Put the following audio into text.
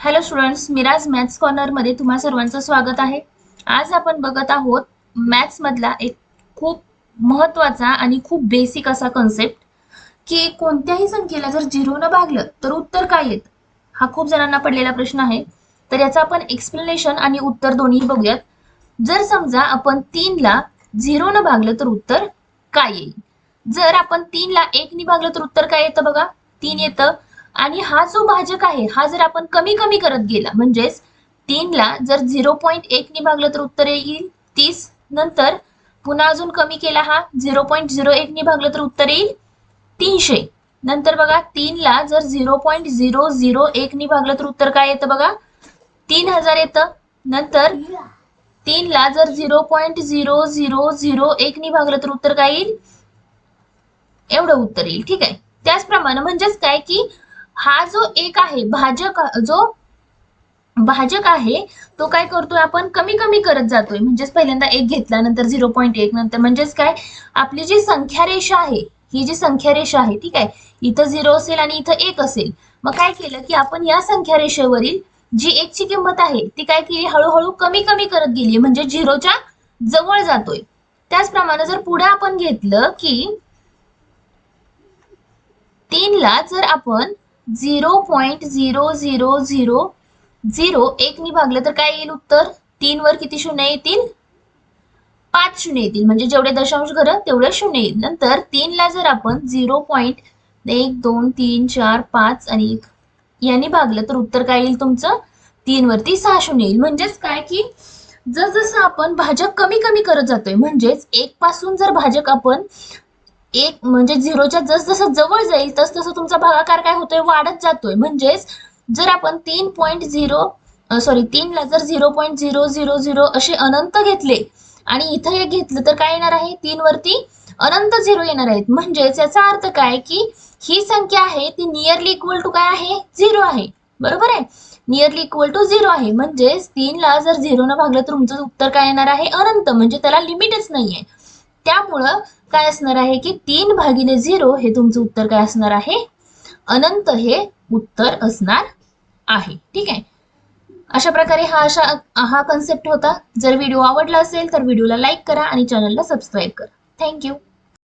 Hello students Miraj maths कॉर्नरमध्ये तुम्हा सर्वांचं स्वागत आहे. आज आपण बघत आहोत मॅथ्समधला एक खूप महत्त्वाचा आणि खूप बेसिक असा कन्सेप्ट की कोणत्याही संख्येला जर झिरोनं भागलं तर उत्तर काय येत? हा खूप जणांना पडलेला प्रश्न आहे. तर याचं आपण एक्सप्लेनेशन आणि उत्तर दोन्ही बघूयात. जर समजा आपण तीनला झिरोनं भागलं तर उत्तर काय येईल? जर आपण तीनला एकनी भागलं तर उत्तर काय येतं बघा? तीन येतं. आणि हा जो भाजक आहे हा जर आपण कमी कमी करत गेला म्हणजेच तीनला जर झिरो पॉईंट एकनी भागलं तर उत्तर येईल तीस. नंतर पुन्हा अजून कमी केला हा झिरो पॉईंट झिरो एकनी भागलं तर उत्तर येईल तीनशे. नंतर बघा तीनला जर झिरो पॉईंट झिरो झिरो एकनी भागलं तर उत्तर काय येतं बघा? तीन हजार येतं. नंतर तीनला जर zero point zero zero zero एकनी भागलं तर उत्तर काय येईल? एवढं उत्तर येईल ठीक आहे. त्याचप्रमाणे म्हणजेच काय की हा जो एक आहे भाजक जो भाजक आहे तो काय करतोय आपण कमी कमी करत जातोय. म्हणजेच पहिल्यांदा एक घेतला नंतर झिरो पॉईंट एक नंतर म्हणजेच काय? आपली जी संख्या रेषा आहे ही जी संख्या रेषा आहे ठीक आहे? इथं झिरो असेल आणि इथं एक असेल. मग काय केलं की आपण या संख्या रेषेवरील जी एकची किंमत आहे ती काय केली? हळूहळू कमी कमी करत गेली. म्हणजे झिरोच्या जवळ जातोय. त्याचप्रमाणे जर पुढे आपण घेतलं की तीनला जर आपण zero point zero zero zero zero एकनी भागलं तर काय येईल उत्तर? तीनवर किती शून्य येतील? पाच शून्य येतील. म्हणजे जेवढे दशांश घरं तेवढे शून्य येईल. नंतर तीनला जर आपण झिरो पॉईंट एक दोन तीन चार पाच आणि एक यांनी भागलं तर उत्तर काय येईल तुमचं? तीनवरती सहा शून्य येईल. म्हणजेच काय की जसजसं आपण भाजक कमी कमी करत जातोय म्हणजेच एक पासून जर भाजक आपण एक म्हणजे झिरोच्या जस जसं जवळ जाईल तस तसं तुमचा भागाकार काय होतोय? वाढत जातोय. म्हणजेच जर आपण तीन पॉईंट झिरो सॉरी तीनला जर zero point zero zero zero असे अनंत घेतले आणि इथं हे घेतलं तर काय येणार आहे? तीन वरती अनंत झिरो येणार आहेत. म्हणजेच याचा अर्थ काय की ही संख्या आहे ती नियरली इक्वल टू काय आहे? झिरो आहे. बरोबर आहे? नियरली इक्वल टू झिरो आहे. म्हणजेच तीनला जर झिरो न भागलं तर तुमचं उत्तर काय येणार आहे? अनंत. म्हणजे त्याला लिमिटच नाहीये. त्यामुळं काय असणार आहे की तीन भागिले झिरो हे तुमचं उत्तर काय असणार आहे? अनंत हे उत्तर असणार आहे. ठीक आहे? अशा प्रकारे हा अशा हा कन्सेप्ट होता. जर व्हिडिओ आवडला असेल तर व्हिडिओला लाईक करा आणि चॅनलला सबस्क्राईब करा. थँक्यू